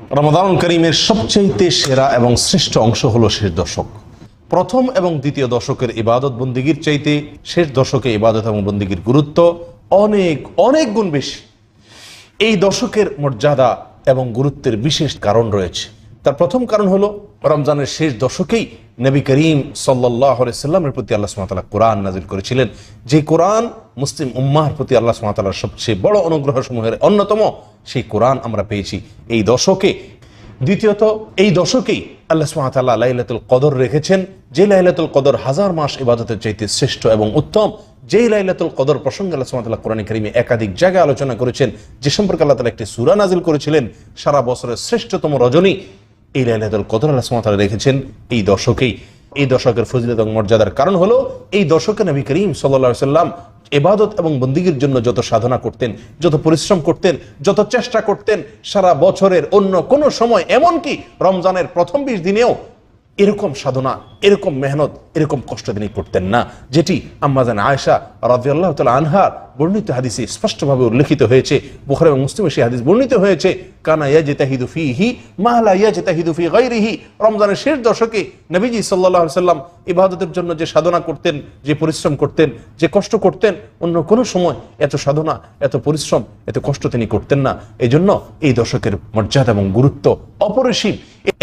রমাদান করিমের সবচাইতে সেরা এবং শ্রেষ্ঠ অংশ হলো শেষ দশক। প্রথম এবং দ্বিতীয় দশকের ইবাদত বন্দিগির চাইতে শেষ দশকে ইবাদত এবং বন্দিগির গুরুত্ব অনেক অনেক গুণ বেশি। এই দশকের মর্যাদা এবং গুরুত্বের বিশেষ কারণ রয়েছে। তার প্রথম কারণ হলো রমজানের শেষ দশকেই নবী করিম সাল্লাহ সাল্লামের প্রতি আল্লাহ সুমাতালা কোরআন নাজিল করেছিলেন। যে কোরআন মুসলিম উম্মাহর প্রতি আল্লাহ সুমাতালার সবচেয়ে বড় অনুগ্রহ সমূহের অন্যতম, সেই কোরআন আমরা পেয়েছি এই দশকে। দ্বিতীয়ত, এই দশকেই আল্লাহ সুমাতাল্লাহ লাইলাতুল কদর রেখেছেন, যে লাইলাতুল কদর হাজার মাস ইবাদতের চাইতে শ্রেষ্ঠ এবং উত্তম, যেই লাইলাতুল কদর প্রসঙ্গে আল্লাহ সুমাতাল্লাহ কোরআন করিমে একাধিক জায়গায় আলোচনা করেছেন, যে সম্পর্কে আল্লাহ তালা একটি সুরা নাজিল করেছিলেন, সারা বছরের শ্রেষ্ঠতম রজনী। এই লাইলাতুল কদর, আল্লাহ সুমাতাল্লাহ রেখেছেন এই দশকেই। এই দশকের ফজিলত এবং মর্যাদার কারণ হলো, এই দশকে নবী করিম সাল্লা সাল্লাম এবাদত এবং বন্দিগির জন্য যত সাধনা করতেন, যত পরিশ্রম করতেন, যত চেষ্টা করতেন, সারা বছরের অন্য কোনো সময়, এমনকি রমজানের প্রথম বিশ দিনেও এরকম সাধনা এরকম মেহনত, এরকম কষ্ট তিনি করতেন না। যেটি আম্মাজান আয়েশা রাজিয়াল্লাহ তাল আনহার বর্ণিত হাদিসে স্পষ্টভাবে উল্লেখিত হয়েছে। বুখার এবং মুসলিমে সেই হাদিস বর্ণিত হয়েছে, কানা ইয়া জেতাহিদু ফি হি মাহলা ইয়া জেতাহিদু ফি গাইরিহি রমজানের শেষ দশকে নবীজি সাল্লাহ সাল্লাম ইবাদতের জন্য যে সাধনা করতেন, যে পরিশ্রম করতেন, যে কষ্ট করতেন, অন্য কোনো সময় এত সাধনা, এত পরিশ্রম, এত কষ্ট তিনি করতেন না। এই জন্য এই দশকের মর্যাদা এবং গুরুত্ব অপরিসীম।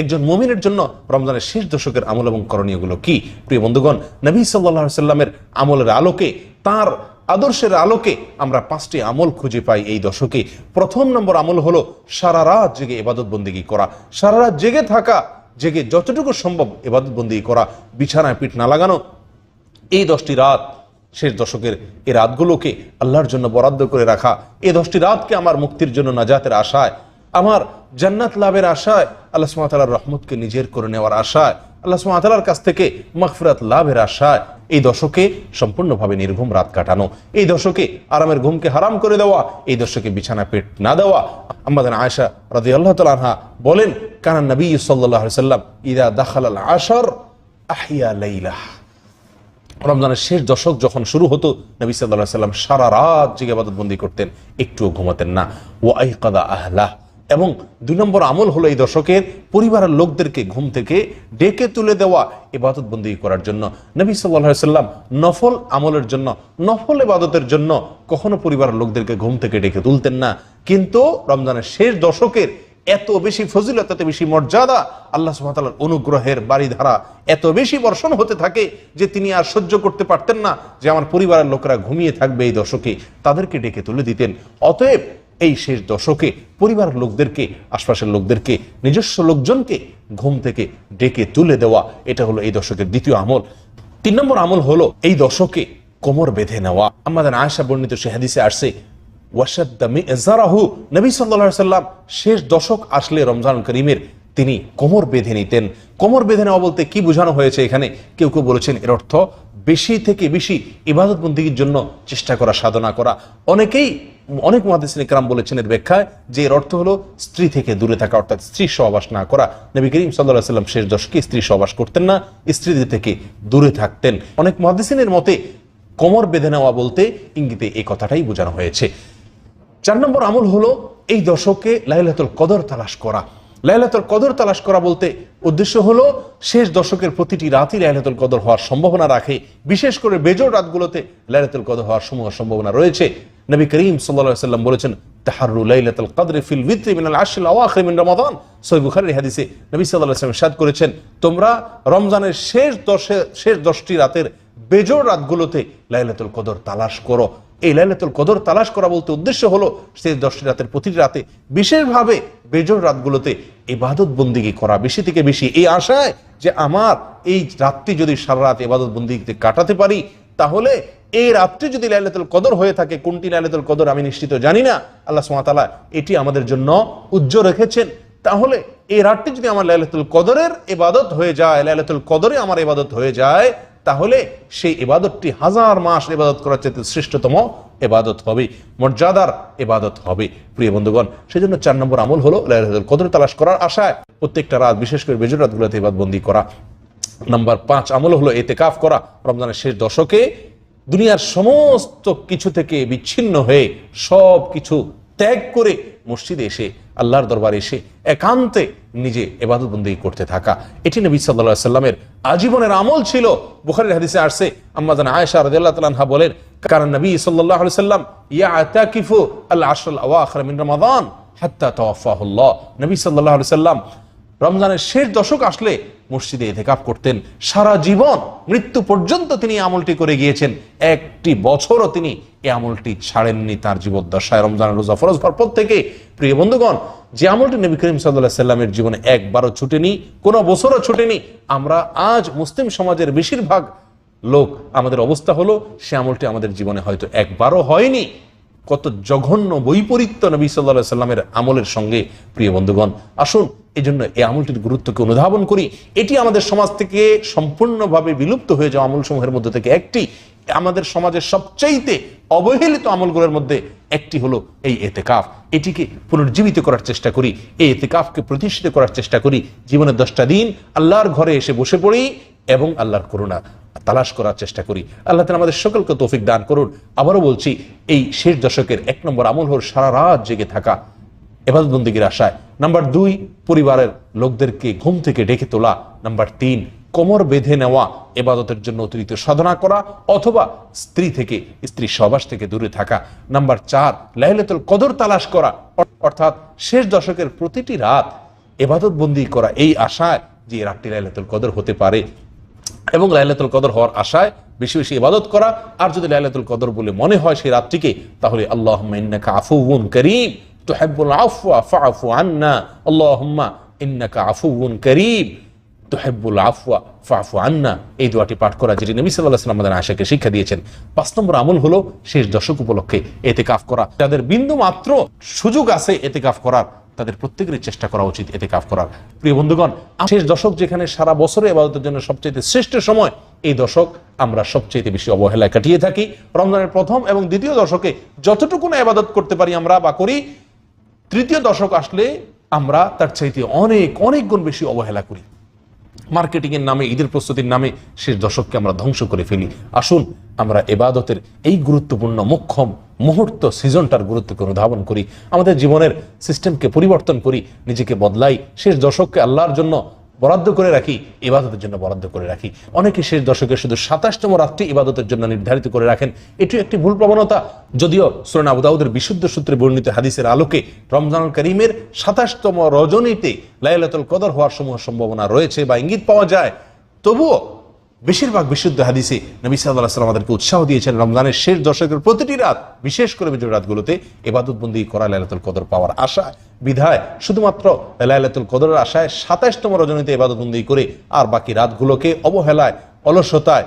একজন মমিনের জন্য রমজানের শেষ দশকের আমল এবং করণীয়গুলো কি? প্রিয় বন্ধুগণ, নবী সাল্লাহ সাল্লামের আমলের আলোকে, তার আদর্শের আলোকে আমরা পাঁচটি আমল খুঁজে পাই এই দশকে। প্রথম নম্বর আমল হলো সারা রাত জেগে এবাদত বন্দিগি করা। সারা রাত জেগে থাকা, জেগে যতটুকু সম্ভব এবাদত বন্দিগি করা। বিছানায় পিঠ না লাগানো। এই দশটি রাত শেষ দশকের এই রাতগুলোকে আল্লাহর জন্য বরাদ্দ করে রাখা। এই দশটি রাতকে আমার মুক্তির জন্য নাজাতের আশায়, আমার জান্নাত লাভের আশায়, আল্লাহ সুমাতালার রহমতকে নিজের করে নেওয়ার আশায় আল্লাহ সুমাতালার কাছ থেকে মাগফিরাত, লাভের আশায় এই দশকে সম্পূর্ণভাবে নির্ঘুম রাত কাটানো। এই দশকে আরামের ঘুমকে হারাম করে দেওয়া, এই দশকে বিছানা পেট না দেওয়া। আমাদের আয়সা রাজি আল্লাহ তালহা বলেন কানান নবী সাল্লাহ সাল্লাম ইদা দাখাল আশর আহিয়া লাইলাহ। রমজানের শেষ দশক যখন শুরু হতো, নবী সাল্লাহ সাল্লাম সারা রাত জেগে বন্দি করতেন, একটুও ঘুমাতেন না। ও আইকাদা আহলাহ। এবং দুই নম্বর আমল হলো এই দশকের পরিবারের লোকদেরকে ঘুম থেকে ডেকে তুলে দেওয়া ইবাদত বন্দি করার জন্য। নবী সাল্লাহ সাল্লাম নফল আমলের জন্য, নফল ইবাদতের জন্য কখনো পরিবারের লোকদেরকে ঘুম থেকে ডেকে তুলতেন না। কিন্তু রমজানের শেষ দশকের এত বেশি ফজিলত, এত বেশি মর্যাদা আল্লাহ সুহাতালার অনুগ্রহের বাড়িধারা এত বেশি বর্ষণ হতে থাকে যে তিনি আর সহ্য করতে পারতেন না যে আমার পরিবারের লোকেরা ঘুমিয়ে থাকবে এই দশকে। তাদেরকে ডেকে তুলে দিতেন। অতএব এই শেষ দশকে পরিবার লোকদেরকে, আশপাশের লোকদেরকে, নিজস্ব লোকজনকে ঘুম থেকে ডেকে তুলে দেওয়া, এটা হলো এই দশকের দ্বিতীয় আমল। তিন নম্বর আমল হলো এই দশকে কোমর বেঁধে নেওয়া। আমাদের আয়সা বর্ণিত সে হাদিসে আসছে নবী সাল্লাহ সাল্লাম শেষ দশক আসলে রমজান করিমের তিনি কোমর বেঁধে নিতেন। কোমর বেঁধে নেওয়া বলতে কি বোঝানো হয়েছে এখানে? কেউ কেউ বলেছেন এর অর্থ বেশি থেকে বেশি ইবাদত বন্দীর জন্য চেষ্টা করা, সাধনা করা। অনেকেই, অনেক মহাদিস ইকরাম বলেছেন এর ব্যাখ্যায় যে এর অর্থ হলো স্ত্রী থেকে দূরে থাকা, অর্থাৎ স্ত্রী সহবাস না করা। নবী করিম সাল্লাহ সাল্লাম শেষ দশকে স্ত্রী সহবাস করতেন না, স্ত্রীদের থেকে দূরে থাকতেন। অনেক মহাদিসিনের মতে কোমর বেঁধে নেওয়া বলতে ইঙ্গিতে এই কথাটাই বোঝানো হয়েছে। চার নম্বর আমল হলো এই দশকে লাইলাতুল কদর তালাশ করা। লাইলাতুল কদর তালাশ করা বলতে উদ্দেশ্য হলো শেষ দশকের প্রতিটি রাতই লাইলাতুল কদর হওয়ার সম্ভাবনা রাখে। বিশেষ করে বেজোর রাতগুলোতে লাইলাতুল কদর হওয়ার সমূহ সম্ভাবনা রয়েছে। নবী করিম সাল্লাল্লাহু সাল্লাম বলেছেন তাহারু লাইলাতুল কদর ফিল ভিত্রি মিনাল আশিল আওয়াখির মিন রমাদান। সহিহ বুখারীর হাদিসে নবী সাল্লাল্লাহু আলাইহি ইরশাদ করেছেন, তোমরা রমজানের শেষ দশে শেষ দশটি রাতের বেজোর রাতগুলোতে লাইলাতুল কদর তালাশ করো। এই লাইলাতুল কদর তালাশ করা বলতে উদ্দেশ্য হলো সেই দশটি রাতের প্রতিটি রাতে বিশেষভাবে বেজোর রাতগুলোতে ইবাদত বন্দিগি করা। বেশি থেকে বেশি এই আশায় যে আমার এই রাতটি যদি সারা রাত ইবাদত বন্দিগিতে কাটাতে পারি, তাহলে এই রাত্রি যদি লাইলাতুল কদর হয়ে থাকে, কোনটি লাইলাতুল কদর আমি নিশ্চিত জানি না। আল্লাহ সুমাতালা এটি আমাদের জন্য উজ্জ্বল রেখেছেন। তাহলে এই রাতটি যদি আমার লাইলাতুল কদরের এবাদত হয়ে যায়, লাইলাতুল কদরে আমার এবাদত হয়ে যায় তাহলে সেই এবাদতটি হাজার মাস এবাদত করার চাইতে শ্রেষ্ঠতম এবাদত হবে, মর্যাদার এবাদত হবে। প্রিয় বন্ধুগণ সেই জন্য চার নম্বর আমল হলো কদর তালাশ করার আশায় প্রত্যেকটা রাত, বিশেষ করে বেজর রাতগুলোতে ইবাদবন্দি করা। নাম্বার পাঁচ আমল হলো এতেকাফ করা, রমজানের শেষ দশকে দুনিয়ার সমস্ত কিছু থেকে বিচ্ছিন্ন হয়ে সব কিছু ত্যাগ করে মসজিদে এসে, আল্লাহর দরবারে এসে, একান্তে নিজে এবাদত বন্দী করতে থাকা। এটি নবী সাল্লাহ সাল্লামের আজীবনের আমল ছিল। বুখারের হাদিসে আসছে আম্মাজান আয়েশা রাদিয়াল্লাহু বলেন কারণ নবী সাল্লাল্লাহু আলাইহি সাল্লাম ইয়াতাকিফু আল আশর আল আওয়াখির মিন রমাদান নবী সাল্লাল্লাহু সাল্লাম রমজানের শেষ দশক আসলে মসজিদে এতেকাপ করতেন। সারা জীবন মৃত্যু পর্যন্ত তিনি আমলটি করে গিয়েছেন। একটি বছরও তিনি এই আমলটি ছাড়েননি তার জীবদ্দশায়। রমজানের রোজা ফরজ হওয়ার পর থেকে প্রিয় বন্ধুগণ, যে আমলটি নবী করিম সাল্লাহ সাল্লামের জীবনে একবারও ছুটেনি, কোনো বছরও ছুটেনি, আমরা আজ মুসলিম সমাজের বেশিরভাগ লোক, আমাদের অবস্থা হলো, সে আমলটি আমাদের জীবনে হয়তো একবারও হয়নি। কত জঘন্য বৈপরীত্য নবী সাল্লাহ সাল্লামের আমলের সঙ্গে, প্রিয় বন্ধুগণ, আসুন এই জন্য এই আমলটির গুরুত্বকে অনুধাবন করি। এটি আমাদের সমাজ থেকে সম্পূর্ণভাবে বিলুপ্ত হয়ে যাওয়া আমলসমূহের মধ্যে থেকে একটি। আমাদের সমাজের সবচাইতে অবহেলিত আমলগুলোর মধ্যে একটি হলো এই এতেকাফ। এটিকে পুনর্জীবিত করার চেষ্টা করি, এই এতেকাফকে প্রতিষ্ঠিত করার চেষ্টা করি। জীবনের দশটা দিন আল্লাহর ঘরে এসে বসে পড়ি এবং আল্লাহর করুণা তালাশ করার চেষ্টা করি। আল্লাহ তালা আমাদের সকলকে তৌফিক দান করুন। আবারও বলছি, এই শেষ দশকের এক নম্বর আমল হল সারা রাত জেগে থাকা এবাদতবন্দিগির আশায়। নাম্বার দুই, পরিবারের লোকদেরকে ঘুম থেকে ডেকে তোলা। নাম্বার তিন কোমর বেঁধে নেওয়া, এবাদতের জন্য অতিরিক্ত সাধনা করা অথবা স্ত্রী থেকে, স্ত্রী সবাস থেকে দূরে থাকা। নাম্বার চার, লাইলেতুল কদর তালাশ করা। অর্থাৎ শেষ দশকের প্রতিটি রাত এবাদত বন্দি করা। এই আশায় যে রাতটি লাইলাতুল কদর হতে পারে। এবং লাইলাতুল কদর হওয়ার আশায় বেশি বেশি ইবাদত করা। আর যদি লাইলাতুল কদর বলে মনে হয় সেই রাতটিকে, তাহলে আল্লাহুম্মা ইন্নাকা আফুউন করিম। তুহিব্বুল আফওয়া ফাআফু আন্না। আল্লাহুম্মা ইন্নাকা আফুউন করিম। তুহিব্বুল আফওয়া, ফাআফু আন্না। এই দোয়াটি পাঠ করা যেটি নবী সাল্লাল্লাহু আলাইহি ওয়াসাল্লাম আমাদের আশাকে শিক্ষা দিয়েছেন। পাঁচ নম্বর আমল হলো শেষ দশক উপলক্ষে এতেকাফ করা। যাদের বিন্দু মাত্র সুযোগ আছে এতেকাফ করার, তাদের প্রত্যেকেরই চেষ্টা করা উচিত এতে কাফ করার। প্রিয় বন্ধুগণ শেষ দশক যেখানে সারা বছরে এবাদতের জন্য সবচেয়ে শ্রেষ্ঠ সময়, এই দশক আমরা সবচেয়ে বেশি অবহেলায় কাটিয়ে থাকি। রমজানের প্রথম এবং দ্বিতীয় দশকে যতটুকু না এবাদত করতে পারি আমরা বা করি, তৃতীয় দশক আসলে আমরা তার চাইতে অনেক অনেক গুণ বেশি অবহেলা করি। মার্কেটিং এর নামে, ঈদের প্রস্তুতির নামে শেষ দশককে আমরা ধ্বংস করে ফেলি। আসুন, আমরা এবাদতের এই গুরুত্বপূর্ণ মুখ্যম মুহূর্ত সিজনটার গুরুত্বকে অনুধাবন করি। আমাদের জীবনের সিস্টেমকে পরিবর্তন করি, নিজেকে বদলাই, শেষ দশককে আল্লাহর জন্য বরাদ্দ করে রাখি, ইবাদতের জন্য বরাদ্দ করে রাখি। অনেকে শেষ দশকে শুধু সাতাশতম রাত্রি ইবাদতের জন্য নির্ধারিত করে রাখেন। এটি একটি ভুল প্রবণতা। যদিও সুরান আবুদাউদের বিশুদ্ধ সূত্রে বর্ণিত হাদিসের আলোকে রমজান করিমের সাতাশতম রজনীতে লাইলাতুল কদর হওয়ার সমূহ সম্ভাবনা রয়েছে বা ইঙ্গিত পাওয়া যায়। তবুও বেশিরভাগ বিশুদ্ধ হাদিসে নবী সাল্লাহ সাল্লাম আমাদেরকে উৎসাহ দিয়েছেন রমজানের শেষ দশকের প্রতিটি রাত, বিশেষ করে বিজয় রাতগুলোতে এবাদতবন্দি করা লাইলাতুল কদর পাওয়ার আশা, বিধায় শুধুমাত্র লাইলাতুল কদরের আশায় সাতাশতম রজনীতে এবাদতবন্দি করে আর বাকি রাতগুলোকে অবহেলায়, অলসতায়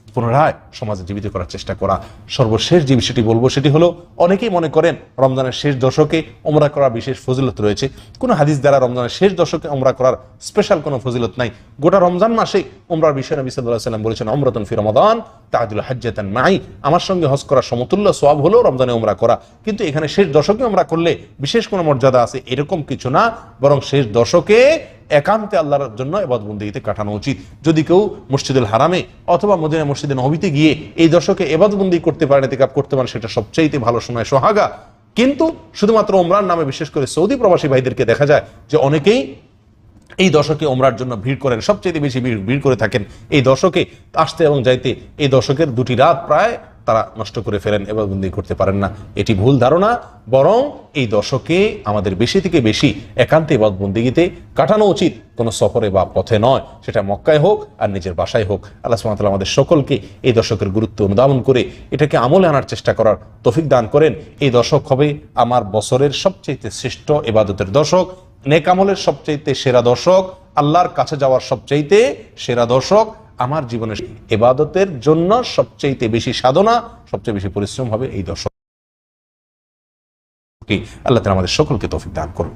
পুনরায় সমাজে জীবিত করার চেষ্টা করা সর্বশেষ যে বিষয়টি বলব সেটি হলো, অনেকেই মনে করেন রমজানের শেষ দশকে ওমরা করার বিশেষ ফজিলত রয়েছে। কোনো হাদিস দ্বারা রমজানের শেষ দশকে ওমরা করার স্পেশাল কোনো ফজিলত নাই। গোটা রমজান মাসে ওমরার বিষয় নবী সাল্লাহ সাল্লাম বলেছেন, অমরতন ফি রমাদান। তাহাদুল হাজ্জাতান মাই। আমার সঙ্গে হজ করা সমতুল্য সোয়াব হলো রমজানে ওমরা করা। কিন্তু এখানে শেষ দশকে ওমরা করলে বিশেষ কোনো মর্যাদা আছে এরকম কিছু না, বরং শেষ দশকে একান্তে আল্লাহর জন্য এবাদ বন্দিতে কাটানো উচিত। যদি কেউ মসজিদুল হারামে অথবা মদিনা মসজিদে নবীতে গিয়ে এই দশকে এবাদ বন্দি করতে পারেন এতে কাপ করতে পারেন সেটা সবচাইতে ভালো সময় সোহাগা। কিন্তু শুধুমাত্র ওমরান নামে বিশেষ করে সৌদি প্রবাসী ভাইদেরকে দেখা যায় যে অনেকেই এই দশকে ওমরার জন্য ভিড় করেন সবচেয়ে বেশি ভিড় ভিড় করে থাকেন এই দশকে, আসতে এবং যাইতে এই দশকের দুটি রাত প্রায় তারা নষ্ট করে ফেলেন এবং বন্দি করতে পারেন না। এটি ভুল ধারণা, বরং এই দশকে আমাদের বেশি থেকে বেশি একান্তে এবাদ বন্দিগিতে কাটানো উচিত। কোনো সফরে বা পথে নয়, সেটা মক্কায় হোক আর নিজের বাসায় হোক। আল্লাহ সুবহানাহু আমাদের সকলকে এই দশকের গুরুত্ব অনুধাবন করে এটাকে আমলে আনার চেষ্টা করার তফিক দান করেন। এই দশক হবে আমার বছরের সবচেয়ে শ্রেষ্ঠ এবাদতের দশক। নেক আমলের সবচাইতে সেরা দর্শক, আল্লাহর কাছে যাওয়ার সবচাইতে সেরা দর্শক, আমার জীবনের এবাদতের জন্য সবচাইতে বেশি সাধনা, সবচেয়ে বেশি পরিশ্রম হবে এই দর্শক। আল্লাহ আমাদের সকলকে তৌফিক দান করুন